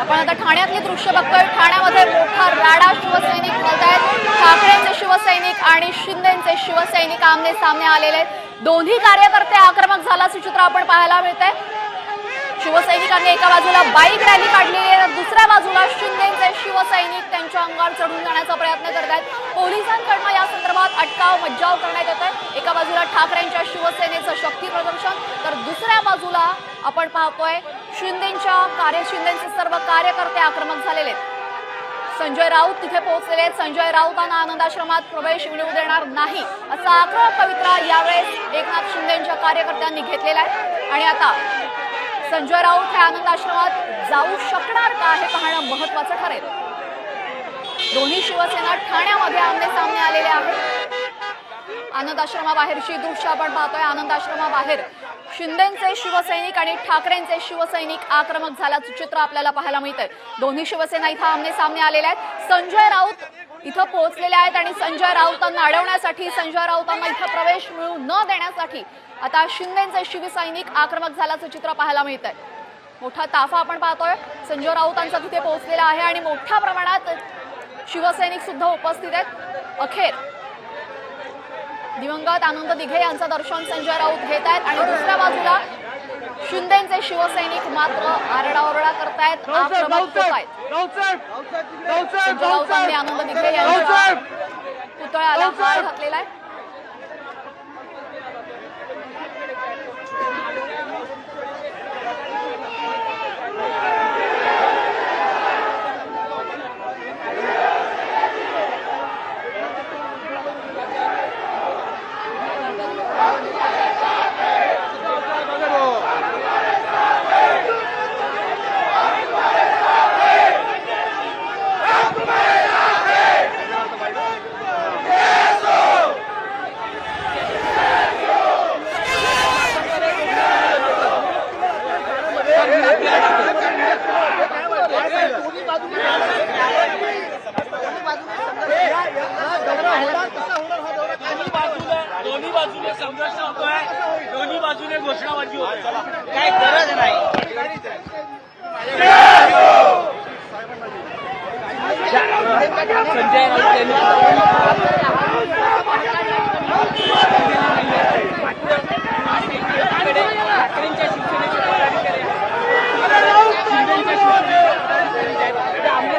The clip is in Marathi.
आपण आता ठाण्यातले दृश्य बघतोय. ठाण्यामध्ये मोठा राडा शिवसैनिक घालत आहेत. ठाकरेंचे शिवसैनिक आणि शिंदेचे शिवसैनिक आमने सामने आलेले आहेत. दोन्ही कार्यकर्ते आक्रमक झाल्याचं चित्र आपण पाहायला मिळतंय. शिवसैनिकांनी एका बाजूला बाईक रॅली काढलेली आहे तर दुसऱ्या बाजूला शिंदेचे शिवसैनिक त्यांच्या अंगावर चढून जाण्याचा प्रयत्न करत आहेत. पोलिसांकडनं या संदर्भात अटकाव मज्जाव करण्यात येत आहे एका बाजूला ठाकरेंच्या शिवसेनेचं शक्ती प्रदर्शन तर दुसऱ्या बाजूला आपण पाहतोय शिंदेच्या कार्य शिंदेचे सर्व कार्यकर्ते आक्रमक झालेले आहेत. संजय राऊत तिथे पोहोचलेले आहेत. संजय राऊतांना आनंदाश्रमात प्रवेश मिळवू देणार नाही असा आक्रमक पवित्रा यावेळेस एकनाथ शिंदेच्या कार्यकर्त्यांनी घेतलेला आहे. आणि आता संजय राऊत हे आनंदाश्रमात जाऊ शकणार का हे पाहणं महत्वाचं ठरेल. दोन्ही शिवसेना ठाण्यामध्ये आमने सामने आलेले आहेत. आनंद आश्रमाबाहेरची दृश्य आपण पाहतोय. आनंद आश्रमाबाहेर शिंदेचे शिवसैनिक आणि ठाकरेंचे शिवसैनिक आक्रमक झाल्याचं चित्र आपल्याला पाहायला मिळतंय. दोन्ही शिवसेना इथं आमने सामने आलेल्या आहेत. संजय राऊत इथं पोहोचलेले आहेत आणि संजय राऊतांना अडवण्यासाठी संजय राऊतांना इथं प्रवेश मिळू न देण्यासाठी आता शिंदेचे शिवसैनिक आक्रमक झाल्याचं चित्र पाहायला मिळतंय. आहे मोठा ताफा आपण पाहतोय. संजय राऊतांचा तिथे पोहोचलेला आहे आणि मोठ्या प्रमाणात शिवसैनिक सुद्धा उपस्थित आहेत. अखेर दिवंगत आनंद दिघे यांचं दर्शन संजय राऊत घेत आहेत. आणि दुसऱ्या बाजूला शिंदेचे शिवसैनिक मात्र आरडाओरडा करतायत आक्रमक होत आहेत आनंद दिघे यांच्या पुतळ्याला हार घातलेला आहे. बाजूने संघर्ष होतोय. दोन्ही बाजूने घोषणाबाजी होतोय. काय गरज नाही संजय राऊत यांनी ठाकरेंच्या शिवसेनेचे पदाधिकारी आहेत. शिंदेच्या शिवसेनेचे पदाधिकारी जे आहेत, ते आमने